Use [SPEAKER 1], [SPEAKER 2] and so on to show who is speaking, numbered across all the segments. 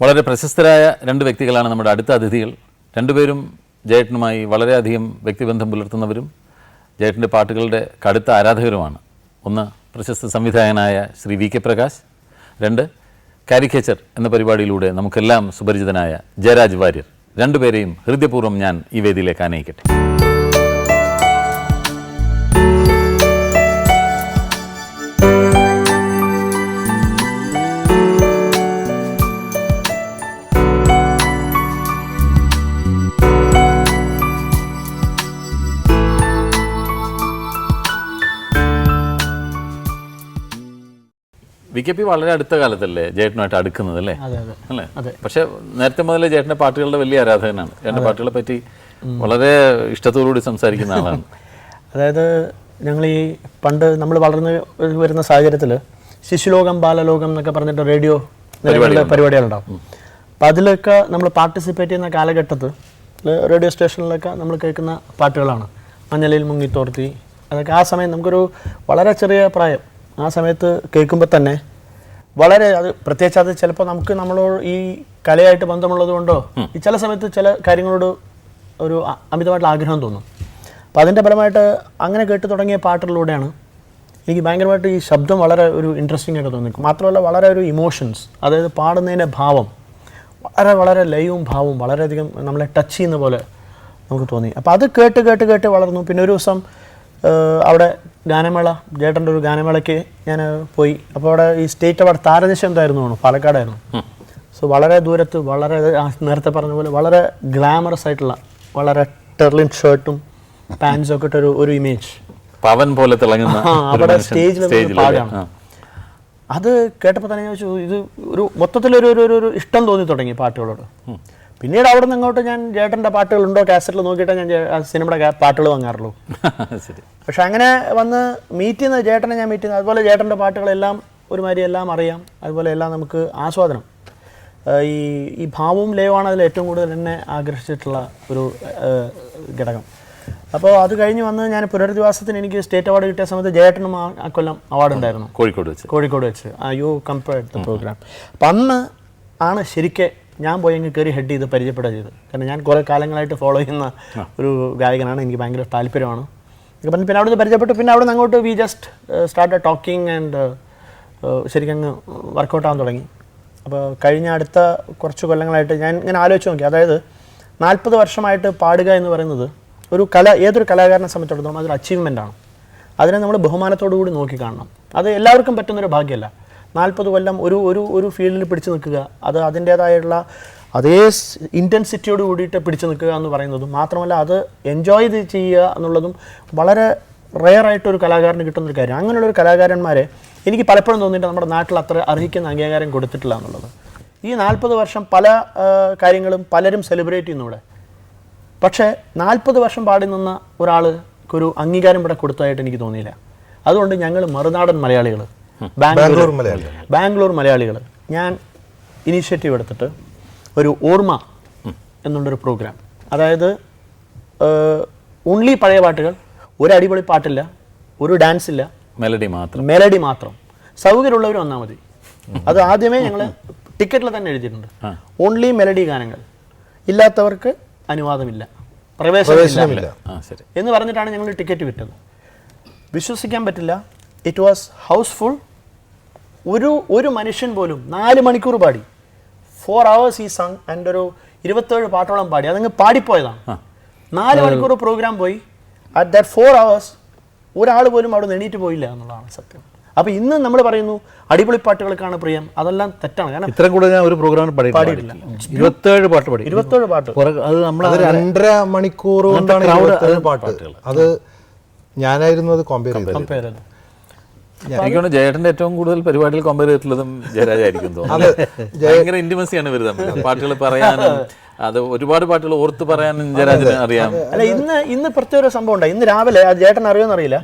[SPEAKER 1] വളരെ പ്രശസ്തരായ രണ്ട് വ്യക്തികളാണ് നമ്മുടെ അടുത്ത അതിഥികൾ. രണ്ടുപേരും ജയേട്ടനുമായി വളരെയധികം വ്യക്തിബന്ധം പുലർത്തുന്നവരും ജയേട്ടന്റെ പാട്ടുകളുടെ കടുത്ത ആരാധകരുമാണ്. ഒന്ന് പ്രശസ്ത സംവിധായകനായ ശ്രീ വി കെ പ്രകാശ് രണ്ട് കാരിക്കേച്ചർ എന്ന പരിപാടിയിലൂടെ നമുക്കെല്ലാം സുപരിചിതനായ ജയരാജ് വാര്യർ. രണ്ടുപേരെയും ഹൃദയപൂർവം ഞാൻ ഈ വേദിയിലേക്ക് ആനയിക്കട്ടെ. വി കെ പി വളരെ അടുത്ത കാലത്തല്ലേ ജേട്ടനുമായിട്ട് അടുക്കുന്നത് അല്ലേ? അല്ലേ. പക്ഷെ നേരത്തെ മുതലേ ജേട്ടന്റെ പാട്ടുകളുടെ വലിയ ആരാധകനാണ്. എന്റെ പാട്ടുകളെ പറ്റി വളരെ ഇഷ്ടത്തോടുകൂടി സംസാരിക്കുന്ന ആളാണ്.
[SPEAKER 2] അതായത് ഞങ്ങൾ ഈ പണ്ട് നമ്മൾ വളർന്ന് വരുന്ന സാഹചര്യത്തിൽ ശിശുലോകം ബാലലോകം എന്നൊക്കെ പറഞ്ഞിട്ട് റേഡിയോ പരിപാടികളുണ്ടാവും. അപ്പം അതിലൊക്കെ നമ്മൾ പാർട്ടിസിപ്പേറ്റ് ചെയ്യുന്ന കാലഘട്ടത്തിൽ റേഡിയോ സ്റ്റേഷനിലൊക്കെ നമ്മൾ കേൾക്കുന്ന പാട്ടുകളാണ്. മഞ്ഞലയിൽ മുങ്ങിത്തോർത്തി. അതൊക്കെ ആ സമയം നമുക്കൊരു വളരെ ചെറിയ പ്രായം. ആ സമയത്ത് കേൾക്കുമ്പോൾ തന്നെ വളരെ അത് പ്രത്യേകിച്ച് അത് ചിലപ്പോൾ നമുക്ക് നമ്മളോട് ഈ കലയായിട്ട് ബന്ധമുള്ളത് കൊണ്ടോ ഈ ചില സമയത്ത് ചില കാര്യങ്ങളോട് ഒരു അമിതമായിട്ടുള്ള ആഗ്രഹം തോന്നും. അപ്പോൾ അതിന്റെ ഫലമായിട്ട് അങ്ങനെ കേട്ട് തുടങ്ങിയ പാട്ടുകളിലൂടെയാണ് എനിക്ക് ഭയങ്കരമായിട്ട് ഈ ശബ്ദം വളരെ ഒരു ഇൻട്രസ്റ്റിംഗ് ആയിട്ട് തോന്നി മാത്രമല്ല വളരെ ഒരു ഇമോഷൻസ് അതായത് പാടുന്നതിന്റെ ഭാവം വളരെ വളരെ ലയവും ഭാവവും വളരെയധികം നമ്മളെ ടച്ച് ചെയ്യുന്ന പോലെ നമുക്ക് തോന്നി. അപ്പോൾ അത് കേട്ട് കേട്ട് കേട്ട് വളർന്നു. പിന്നെ ഒരു ദിവസം അവിടെ ഗാനമേള ജേട്ടന്റെ ഒരു ഗാനമേളയ്ക്ക് ഞാൻ പോയി. അപ്പോൾ അവിടെ ഈ സ്റ്റേറ്റ് അവിടെ താരനിശ എന്തായിരുന്നു തോന്നുന്നു? പാലക്കാടായിരുന്നു. സോ വളരെ ദൂരത്ത് വളരെ നേരത്തെ പറഞ്ഞ പോലെ വളരെ ഗ്ലാമറസ് ആയിട്ടുള്ള വളരെ ടെർലിൻ ഷർട്ടും പാൻസും ഒക്കെ ഇട്ടൊരു ഒരു ഇമേജ്
[SPEAKER 1] പവൻ പോലെ തിളങ്ങുന്ന
[SPEAKER 2] അവിടെ സ്റ്റേജിൽ പാടാണ്. അത് കേട്ടപ്പോൾ തന്നെ ഞാൻ ചോദിച്ചു ഇത് ഒരു മൊത്തത്തിലൊരു ഒരു- ഒരു ഇഷ്ടം തോന്നി തുടങ്ങി പാട്ടുകളോട്. പിന്നീട് അവിടെ നിന്ന് അങ്ങോട്ട് ഞാൻ ചേട്ടന്റെ പാട്ടുകളുണ്ടോ കാസറ്റിൽ നോക്കിയിട്ടേ ഞാൻ സിനിമയുടെ പാട്ടുകൾ വാങ്ങാറുള്ളൂ.
[SPEAKER 1] ശരി.
[SPEAKER 2] പക്ഷെ അങ്ങനെ വന്ന് മീറ്റ് ചെയ്യുന്ന ചേട്ടനെ ഞാൻ മീറ്റ് ചെയ്യുന്നത് അതുപോലെ ചേട്ടന്റെ പാട്ടുകളെല്ലാം ഒരുമാതിരി എല്ലാം അറിയാം. അതുപോലെ എല്ലാം നമുക്ക് ആസ്വാദനം. ഈ ഈ ഭാവവും ലയവുമാണ് അതിൽ ഏറ്റവും കൂടുതൽ എന്നെ ആകർഷിച്ചിട്ടുള്ള ഒരു ഘടകം. അപ്പോൾ അത് കഴിഞ്ഞ് വന്ന് ഞാൻ പുനരധിവാസത്തിന് എനിക്ക് സ്റ്റേറ്റ് അവാർഡ് കിട്ടിയ സമയത്ത് ജയേട്ടനും ആ കൊല്ലം അവാർഡ് ഉണ്ടായിരുന്നു.
[SPEAKER 1] കോഴിക്കോട് വെച്ച്.
[SPEAKER 2] കോഴിക്കോട് വെച്ച്. ആ യു കമ്പയർഡ് ദ പ്രോഗ്രാം അപ്പം അന്ന് ആണ് ശരിക്ക് ഞാൻ പോയി അങ്ങ് കയറി ഹെഡ് ചെയ്ത് പരിചയപ്പെടുക ചെയ്ത് കാരണം ഞാൻ കുറേ കാലങ്ങളായിട്ട് ഫോളോ ചെയ്യുന്ന ഒരു ഗായകനാണ്. എനിക്ക് ഭയങ്കര താല്പര്യമാണ്. എനിക്ക് പറഞ്ഞു പിന്നെ അവിടെ നിന്ന് പരിചയപ്പെട്ടു. പിന്നെ അവിടെ നിന്ന് അങ്ങോട്ട് we just start talking and ശരിക്കും അങ്ങ് വർക്കൗട്ട് ആവാൻ തുടങ്ങി. അപ്പോൾ കഴിഞ്ഞ അടുത്ത കുറച്ച് കൊല്ലങ്ങളായിട്ട് ഞാൻ ഇങ്ങനെ ആലോചിച്ച് നോക്കി. അതായത് നാൽപ്പത് വർഷമായിട്ട് പാടുക എന്ന് പറയുന്നത് ഒരു കല ഏതൊരു കലാകാരനെ സംബന്ധിച്ചിടത്തോളം അതൊരു അച്ചീവ്മെന്റ് ആണ്. അതിനെ നമ്മൾ ബഹുമാനത്തോടു കൂടി നോക്കി കാണണം. അത് എല്ലാവർക്കും പറ്റുന്നൊരു ഭാഗ്യമല്ല. നാൽപ്പത് കൊല്ലം ഒരു ഒരു ഒരു ഫീൽഡിൽ പിടിച്ചു നിൽക്കുക. അത് അതിന്റേതായിട്ടുള്ള അതേ ഇന്റൻസിറ്റിയോട് കൂടിയിട്ട് പിടിച്ചു നിൽക്കുക എന്ന് പറയുന്നതും മാത്രമല്ല അത് എൻജോയ് ചെയ്യുക എന്നുള്ളതും വളരെ ഒരു കലാകാരന് കിട്ടുന്നൊരു കാര്യം. അങ്ങനെയുള്ളൊരു കലാകാരന്മാരെ എനിക്ക് പലപ്പോഴും തോന്നിയിട്ട് നമ്മുടെ നാട്ടിൽ അത്ര അർഹിക്കുന്ന അംഗീകാരം കൊടുത്തിട്ടില്ല എന്നുള്ളത്. ഈ നാൽപ്പത് വർഷം പല കാര്യങ്ങളും പലരും സെലിബ്രേറ്റ് ഇവിടെ പക്ഷേ നാൽപ്പത് വർഷം പാടി നിന്ന ഒരാൾക്കൊരു അംഗീകാരം ഇവിടെ കൊടുത്തതായിട്ട് എനിക്ക് തോന്നിയില്ല. അതുകൊണ്ട് ഞങ്ങൾ മറുനാടൻ മലയാളികൾ. ബാംഗ്ലൂർ ബാംഗ്ലൂർ മലയാളികൾ. ഞാൻ ഇനീഷ്യേറ്റീവ് എടുത്തിട്ട് ഒരു ഓർമ്മ എന്നുള്ളൊരു പ്രോഗ്രാം അതായത് ഓൺലി പഴയ പാട്ടുകൾ. ഒരു അടിപൊളി പാട്ടില്ല ഒരു ഡാൻസ് ഇല്ല.
[SPEAKER 1] മെലഡി മാത്രം.
[SPEAKER 2] മെലഡി മാത്രം. സൗകര്യമുള്ളവർ വന്നാൽ മതി. അത് ആദ്യമേ ഞങ്ങൾ ടിക്കറ്റിൽ തന്നെ എഴുതിയിട്ടുണ്ട്. ഓൺലി മെലഡി ഗാനങ്ങൾ. ഇല്ലാത്തവർക്ക് അനുവാദമില്ല. പ്രവേശനമില്ല.
[SPEAKER 1] ആ ശരി.
[SPEAKER 2] എന്ന് പറഞ്ഞിട്ടാണ് ഞങ്ങൾ ടിക്കറ്റ് വിറ്റത് വിശ്വസിക്കാൻ പറ്റില്ല. ഇറ്റ് വാസ് ഹൗസ്ഫുൾ ഒരു ഒരു മനുഷ്യൻ പോലും നാല് മണിക്കൂർ പാടി. ഫോർ അവേഴ്സ് ഈ സങ് ആൻഡ് ഒരു ഇരുപത്തേഴ് പാട്ടോളം പാടി. അതങ്ങ് പാടിപ്പോയതാണ്. നാല് മണിക്കൂർ പ്രോഗ്രാം പോയി. അറ്റ് ദാറ്റ് ഫോർ അവേഴ്സ് ഒരാൾ പോലും അവിടെ എണീറ്റ് പോയില്ല എന്നുള്ളതാണ് സത്യം. അപ്പോൾ ഇന്ന് നമ്മൾ പറയുന്നു അടിപൊളി പാട്ടുകൾക്കാണ് പ്രിയം. അതെല്ലാം തെറ്റാണ്. കാരണം
[SPEAKER 3] ഇത്രയും കൂടുതൽ ഞാൻ ഒരു പ്രോഗ്രാം പാടിയിട്ടില്ല. ഇരുപത്തേഴ് പാട്ട് പാടി.
[SPEAKER 2] ഇരുപത്തേഴ് പാട്ട്.
[SPEAKER 3] അത് നമ്മൾ
[SPEAKER 4] രണ്ടര മണിക്കൂർ കൊണ്ടാണ് ഇരുപത്തേഴ് പാട്ട്. അത് ഞാനായിരുന്നു അത് കമ്പയർ ചെയ്തത്.
[SPEAKER 2] Compare ചെയ്ത്.
[SPEAKER 1] ജയേട്ടന്റെ ഏറ്റവും കൂടുതൽ പരിപാടിയിൽ കമ്പയർ ചെയ്തിട്ടുള്ളതും ജയരാജായിരിക്കും തോന്നുന്നു. ഭയങ്കര ഇന്റിമസിയാണ് ഇവർ തമ്മിൽ. പാട്ടുകൾ പറയാനും അത് ഒരുപാട് പാട്ടുകൾ ഓർത്ത് പറയാനും ജയരാജന് അറിയാം.
[SPEAKER 2] അല്ല ഇന്ന് ഇന്ന് പ്രത്യേക ഒരു സംഭവം ഉണ്ടായി. ഇന്ന് രാവിലെ ജയേട്ടൻ അറിയോന്ന് അറിയില്ല.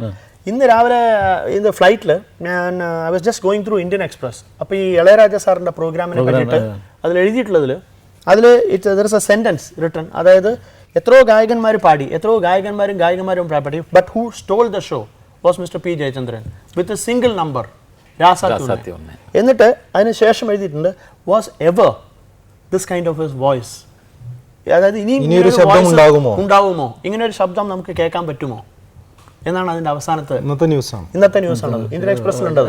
[SPEAKER 2] ഇന്ന് രാവിലെ ഇന്ന് ഫ്ലൈറ്റിൽ ഞാൻ I was just going through Indian Express അപ്പോൾ ഈ ഇളയരാജ സാറിന്റെ പ്രോഗ്രാമിനെ പറ്റിയിട്ട് അതിൽ എഴുതിയിട്ടുള്ളതിൽ അതിൽ there is a sentence written അതായത് എത്രയോ ഗായകന്മാർ പാടി എത്രയോ ഗായകന്മാരും ഗായകന്മാരും പാടി but who stole the show was mister P Jayachandran with a single number. എന്നിട്ട് അതിന് ശേഷം എഴുതിയിട്ടുണ്ട് was ever this kind of his voice അതായത് ഇനി
[SPEAKER 4] ശബ്ദം ഉണ്ടാകുമോ?
[SPEAKER 2] ഉണ്ടാകുമോ? ഇങ്ങനെ ഒരു ശബ്ദം നമുക്ക് കേൾക്കാൻ പറ്റുമോ? എന്നാണ് അതിന്റെ അവസാനത്തെ
[SPEAKER 4] ഇന്നത്തെ ന്യൂസാണ്.
[SPEAKER 2] ഇന്നത്തെ Indian എക്സ്പ്രസ്സിലുണ്ട്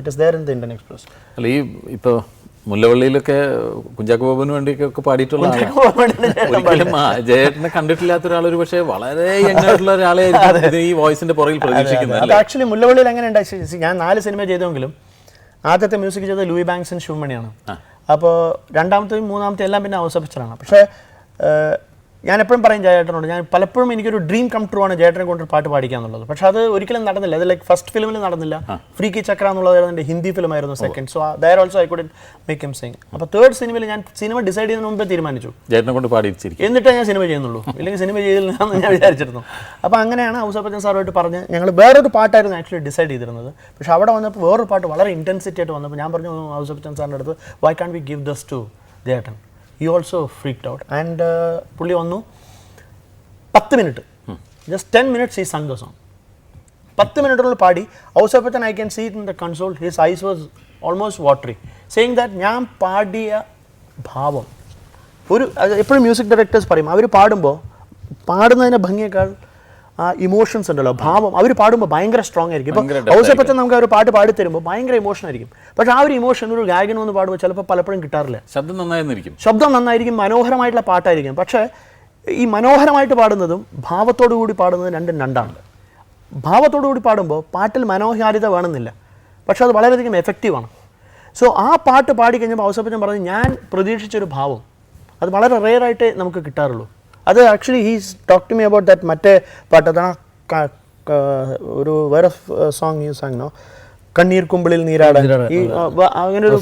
[SPEAKER 2] it is there in the Indian Express
[SPEAKER 1] അല്ല ഈ ഇപ്പോൾ മുല്ലവള്ളിയിലൊക്കെ കുഞ്ചാക്കോ ബോബന് വേണ്ടിയൊക്കെ പാടിയിട്ടുള്ള ഒരിക്കലും ജയേട്ടനെ കണ്ടിട്ടില്ലാത്ത ഒരാൾ ഒരു പക്ഷേ വളരെ യങ് ആയിട്ടുള്ള ഒരാളെ ഈ വോയിസിന്റെ പുറകിൽ പ്രതീക്ഷിക്കുന്നത്
[SPEAKER 2] ആക്ച്വലി മുല്ലവള്ളിയിൽ എങ്ങനെ ഉണ്ടായി ഞാൻ നാല് സിനിമ ചെയ്തെങ്കിലും ആദ്യത്തെ മ്യൂസിക് ചെയ്തത് ലൂയി ബാങ്ക്സൺ ശിവമണിയാണ് അപ്പോൾ രണ്ടാമത്തെയും മൂന്നാമത്തെയും എല്ലാം പിന്നെ അവസപ്പിച്ചതാണ് പക്ഷേ ഞാൻ എപ്പോഴും പറയും ജയേട്ടനോട് ഞാൻ പലപ്പോഴും എനിക്കൊരു ഡ്രീം കം ട്രൂ ആണ് ജയേട്ടനെ കൊണ്ട് പാട്ട് പാടിക്കുക എന്നുള്ളത് പക്ഷെ അത് ഒരിക്കലും നടന്നില്ല അത് ലൈക്ക് ഫസ്റ്റ് ഫിലിമിൽ നടന്നില്ല ഫ്രീ കി ചക്ര എന്നുള്ളതായിരുന്നു എന്റെ ഹിന്ദി ഫിലിം ആയിരുന്നു second so there also I could make him sing അപ്പോൾ തേർഡ് സിനിമയിൽ ഞാൻ സിനിമ ഡിസൈഡ് ചെയ്യുന്ന മുമ്പേ തീരുമാനിച്ചു
[SPEAKER 1] ജയേട്ടനെ കൊണ്ട് പാടിച്ചിരിക്കും
[SPEAKER 2] എന്നിട്ടേ ഞാൻ സിനിമ ചെയ്യുന്നുള്ളൂ ഇല്ലെങ്കിൽ സിനിമ ചെയ്തില്ല എന്ന് ഞാൻ വിചാരിച്ചിരുന്നു അപ്പോൾ അങ്ങനെയാണ് ഔസപ്പച്ചൻ സാറുമായിട്ട് പറഞ്ഞ് ഞങ്ങൾ വേറൊരു പാട്ടായിരുന്നു ആക്ച്വലി ഡിസൈഡ് ചെയ്തിരുന്നത് പക്ഷെ അവിടെ വന്നപ്പോൾ വേറൊരു പാട്ട് വളരെ ഇന്റൻസിറ്റി ആയിട്ട് വന്നപ്പോൾ ഞാൻ പറഞ്ഞു ഔസപ്പച്ചൻ സാറിന്റെ അടുത്ത് why can we give this to ജേട്ടൻ ഈ ഓൾസോ ഫ്രീക്ഡ് ഔട്ട് ആൻഡ് പുള്ളി വന്നു. പത്ത് മിനിറ്റ്. ജസ്റ്റ് ടെൻ മിനിറ്റ്സ് ഈ സങ് സോങ് പത്ത് മിനിറ്റിനുള്ളിൽ പാടി. Ousepachan I can see in the console his eyes was almost watery saying that ഞാൻ പാടിയ ഭാവം. ഒരു എപ്പോഴും മ്യൂസിക് ഡയറക്ടേഴ്സ് പറയും. അവർ പാടുമ്പോൾ പാടുന്നതിന്റെ ഭംഗിയേക്കാൾ ആ ഇമോഷൻസ് ഉണ്ടല്ലോ ഭാവം. അവർ പാടുമ്പോൾ ഭയങ്കര സ്ട്രോങ് ആയിരിക്കും. ഇപ്പോൾ ഔസപ്പച്ചൻ നമുക്ക് അവർ ഒരു പാട്ട് പാടി തരുമ്പോൾ ഭയങ്കര ഇമോഷൻ ആയിരിക്കും. പക്ഷേ ആ ഒരു ഇമോഷൻ ഒരു ഗായകൻ ഒന്ന് പാടുമ്പോൾ ചിലപ്പോൾ പലപ്പോഴും കിട്ടാറില്ല.
[SPEAKER 1] ശബ്ദം നന്നായിരുന്നിരിക്കും.
[SPEAKER 2] ശബ്ദം നന്നായിരിക്കും മനോഹരമായിട്ടുള്ള പാട്ടായിരിക്കും. പക്ഷേ ഈ മനോഹരമായിട്ട് പാടുന്നതും ഭാവത്തോടു കൂടി പാടുന്നതും രണ്ടും രണ്ടാണ്. ഭാവത്തോടു കൂടി പാടുമ്പോൾ പാട്ടിൽ മനോഹാരിത വേണമെന്നില്ല. പക്ഷേ അത് വളരെയധികം എഫക്റ്റീവാണ് സോ ആ പാട്ട് പാടി കഴിഞ്ഞപ്പോൾ അവസരപ്പച്ചൻ പറഞ്ഞു ഞാൻ പ്രതീക്ഷിച്ചൊരു ഭാവം. അത് വളരെ റെയറായിട്ടേ നമുക്ക് കിട്ടാറുള്ളൂ. അത് actually he's talk to me about that മറ്റേ പാട്ട് അതാണ് ഒരു വേറെ സോങ് യു സാങ് നോ കണ്ണീർ കുമ്പിളിൽ നീരാടാൻ. ഈ അങ്ങനെ ഒരു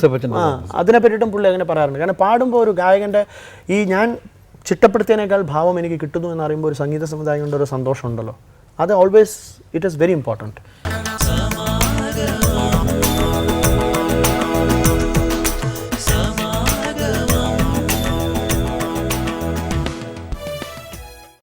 [SPEAKER 2] അതിനെ പറ്റിയിട്ടും പുള്ളി അങ്ങനെ പറയാറുണ്ട്. കാരണം പാടുമ്പോൾ ഒരു ഗായകന്റെ ഈ ഞാൻ ചിട്ടപ്പെടുത്തിയതിനേക്കാൾ ഭാവം എനിക്ക് കിട്ടുന്നു എന്ന് അറിയുമ്പോൾ ഒരു സംഗീത സമുദായം കൊണ്ട് ഒരു സന്തോഷമുണ്ടല്ലോ. അത് always it is very important